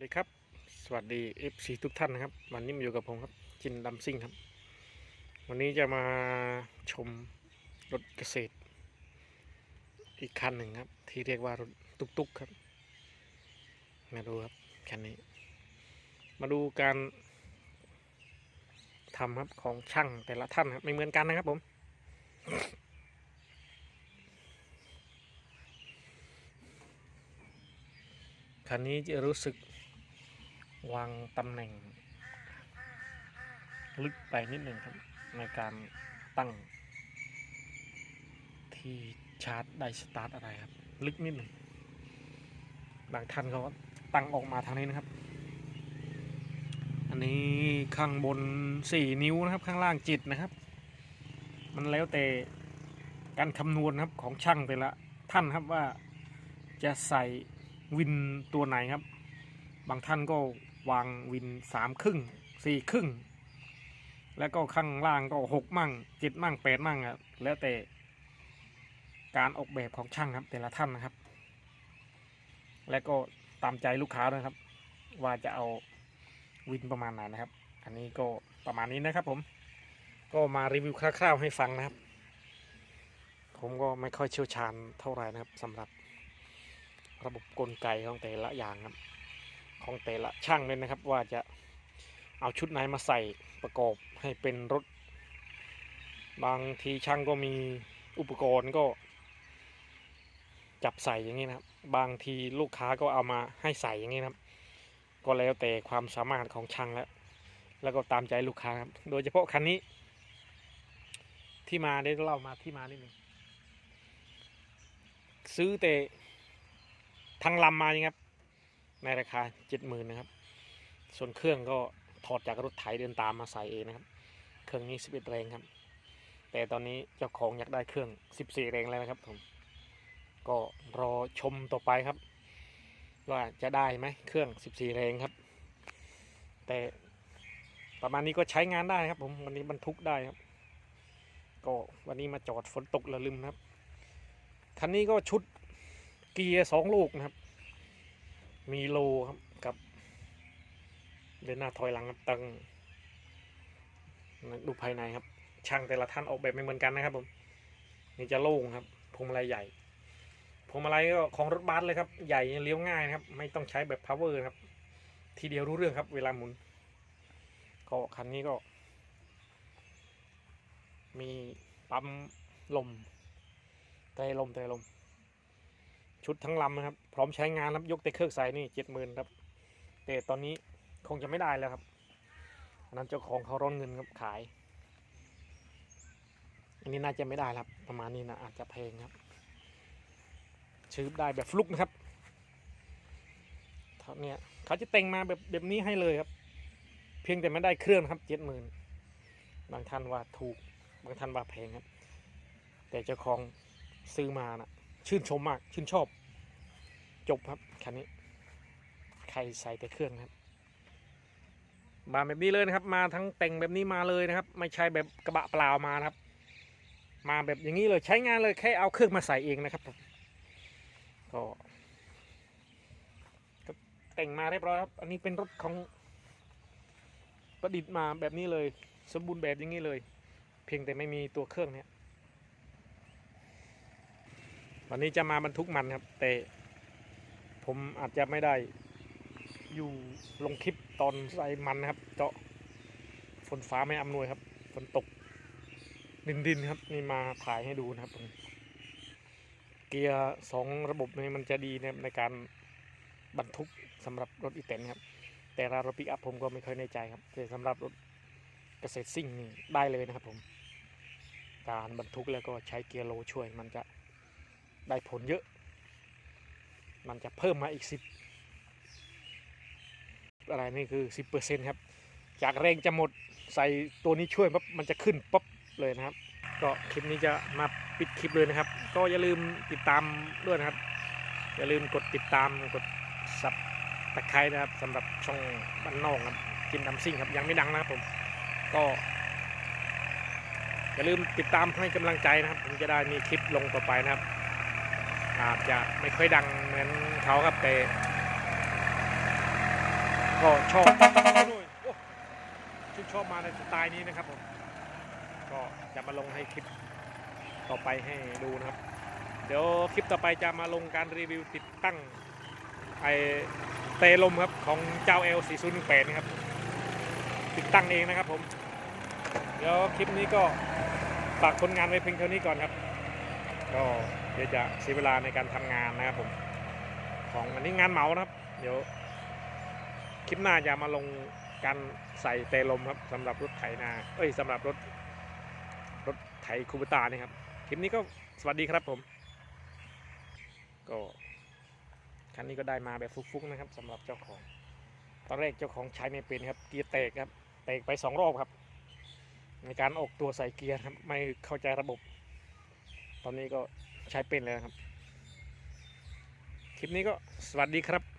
สวัสดีครับ สวัสดี FC ทุกท่านนะครับ วันนี้มาอยู่กับผมครับ จินดำซิ่งครับ วันนี้จะมาชมรถเกษตร อีกคันหนึ่งครับ ที่เรียกว่ารถตุกๆครับ มาดูครับคันนี้ มาดูการทำครับของช่างแต่ละท่านครับ ไม่เหมือนกันนะครับผม คันนี้จะรู้สึก วางตำแหน่ง ลึกไปนิดหนึ่งครับ ในการตั้ง ที่ชาร์จได้สตาร์ทอะไรครับ ลึกนิดหนึ่งบางท่านเขาก็ตั้งออกมาทางนี้นะครับ อันนี้ข้างบน 4 นิ้วนะครับ ข้างล่างจิตนะครับ มันแล้วแต่การคำนวณครับของช่างแต่ละท่านครับว่าจะใส่วินตัวไหนครับ บางท่านก็ วางวินสามครึ่งสี่ครึ่ง แล้วก็ข้างล่างก็หกมั่งเจ็ดมั่งแปดมั่งอะแล้วแต่การออกแบบของช่างครับแต่ละท่านนะครับ และก็ตามใจลูกค้าด้วยครับ ว่าจะเอาวินประมาณไหนนะครับ อันนี้ก็ประมาณนี้นะครับ ผมก็มารีวิวคร่าวๆให้ฟังนะครับ ผมก็ไม่ค่อยเชี่ยวชาญเท่าไหร่นะครับสำหรับระบบกลไกของแต่ละอย่างครับ ของแต่ละช่างเลยนะครับ ว่าจะเอาชุดไหนมาใส่ประกอบให้เป็นรถ บางทีช่างก็มีอุปกรณ์ก็ จับใส่อย่างนี้นะครับ บางทีลูกค้าก็เอามาให้ใส่อย่างนี้นะครับ ก็แล้วแต่ความสามารถของช่างแล้ว แล้วก็ตามใจลูกค้าครับ โดยเฉพาะคันนี้ ที่มาได้เล่ามาที่มานิดนึงซื้อแต่ทั้งลำมานี่ครับ ในราคาเจ็ดหมื่นนะครับ ส่วนเครื่องก็ถอดจากรถไถเดินตามมาใส่เองนะครับ เครื่องนี้สิบเอ็ดแรงครับ แต่ตอนนี้เจ้าของอยากได้เครื่องสิบสี่แรงแล้วนะครับผมก็รอชมต่อไปครับ ว่าจะได้ไหมเครื่องสิบสี่แรงครับ แต่ประมาณนี้ก็ใช้งานได้ครับผมวันนี้บรรทุกได้ครับ ก็วันนี้มาจอดฝนตกระลืมครับคันนี้ก็ชุดเกียร์สองลูกนะครับ มีโลครับกับเดินหน้าถอยหลังครับตังดูภายในครับ ช่างแต่ละท่านออกแบบไม่เหมือนกันนะครับผมนี่จะโล่งครับพวงมาลัยใหญ่พวงมาลัยก็ของรถบัสเลยครับ ใหญ่เลี้ยวง่ายนะครับ ไม่ต้องใช้แบบ power ครับ ทีเดียวรู้เรื่องครับ เวลาหมุน ก็คันนี้ก็ มีปั๊มลมไตรลมไตรลม ชุดทั้งลำนะครับ พร้อมใช้งานครับยกแต่เครื่องใส่นี่เจ็ดหมื่นครับ แต่ตอนนี้คงจะไม่ได้แล้วครับอันนั้นเจ้าของเขาร้อนเงินครับขาย อันนี้น่าจะไม่ได้ครับ ประมาณนี้นะอาจจะแพงครับซื้อได้แบบฟลุกนะครับเท่านี้ยเขาจะแต่งมาแบบแบบนี้ให้เลยครับ เพียงแต่ไม่ได้เครื่องครับเจ็ดหมื่นบางท่านว่าถูกบางท่านว่าแพงครับ แต่เจ้าของซื้อมานะ ชื่นชมมาก ชื่นชอบ จบครับคันนี้ ใครใส่แต่เครื่องครับ มาแบบนี้เลยนะครับ มาทั้งแต่งแบบนี้มาเลยนะครับ ไม่ใช่แบบกระบะเปล่ามานะครับ มาแบบอย่างนี้เลยใช้งานเลยแค่เอาเครื่องมาใส่เองนะครับ ก็ก็แต่งมาเรียบร้อยครับ อันนี้เป็นรถของประดิษฐ์มาแบบนี้เลย สมบูรณ์แบบอย่างนี้เลย เพียงแต่ไม่มีตัวเครื่องเนี่ย วันนี้จะมาบรรทุกมันครับ แต่ผมอาจจะไม่ได้อยู่ลงคลิปตอนใส่มันนะครับ เจาะฝนฟ้าไม่อำนวยครับฝนตก ดินดินครับ นี่มาถ่ายให้ดูนะครับผมเกียร์สองระบบนี้มันจะดีนะครับในการบรรทุกสำหรับรถอีแตนครับ แต่รถปิกอัพผมก็ไม่ค่อยแน่ใจครับ แต่สำหรับรถเกษตรซิ่งนี่ได้เลยนะครับผม การบรรทุกแล้วก็ใช้เกียร์โลช่วยมันจะ ได้ผลเยอะ มันจะเพิ่มมาอีกสิบอะไรนี่คือสิบเปอร์เซ็นครับ จากแรงจะหมดใส่ตัวนี้ช่วยปั๊บมันจะขึ้นปั๊บเลยนะครับ ก็คลิปนี้จะมาปิดคลิปเลยนะครับ ก็อย่าลืมติดตามด้วยนะครับ อย่าลืมกดติดตามกดซับตะไคร้นะครับสำหรับช่องบ้านนอกครับกินดำซิ่งครับยังไม่ดังนะครับผมก็อย่าลืมติดตามให้กำลังใจนะครับ ผมจะได้มีคลิปลงต่อไปนะครับ อาจจะไม่ค่อยดังเหมือนเขาครับแต่ก็ชอบด้วยชื่นชอบมาในสไตล์นี้นะครับผมก็จะมาลงให้คลิปต่อไปให้ดูนะครับ เดี๋ยวคลิปต่อไปจะมาลงการรีวิวติดตั้งไอเตลมครับของเจ้า L 4 0 1 8 นะครับ ติดตั้งเองนะครับผม เดี๋ยวคลิปนี้ก็ฝากผลงานไว้เพียงเท่านี้ก่อนครับ ก็เดี๋ยวจะเสียเวลาในการทำงานนะครับผม ของอันนี้งานเหมานะครับ เดี๋ยวคลิปหน้าจะมาลงการใส่เตลมครับสำหรับรถไถนา เอ้ยสำหรับรถรถไถคูเปอร์ตานี่ครับ คลิปนี้ก็สวัสดีครับผม ก็คันนี้ก็ได้มาแบบฟุกๆนะครับสำหรับเจ้าของ ตอนแรกเจ้าของใช้ไม่เป็นครับ เกียร์เตกครับ เตกไปสองรอบครับ ในการออกตัวใส่เกียร์ครับ ไม่เข้าใจระบบ ตอนนี้ก็ ใช้เป็นแล้วครับ คลิปนี้ก็สวัสดีครับ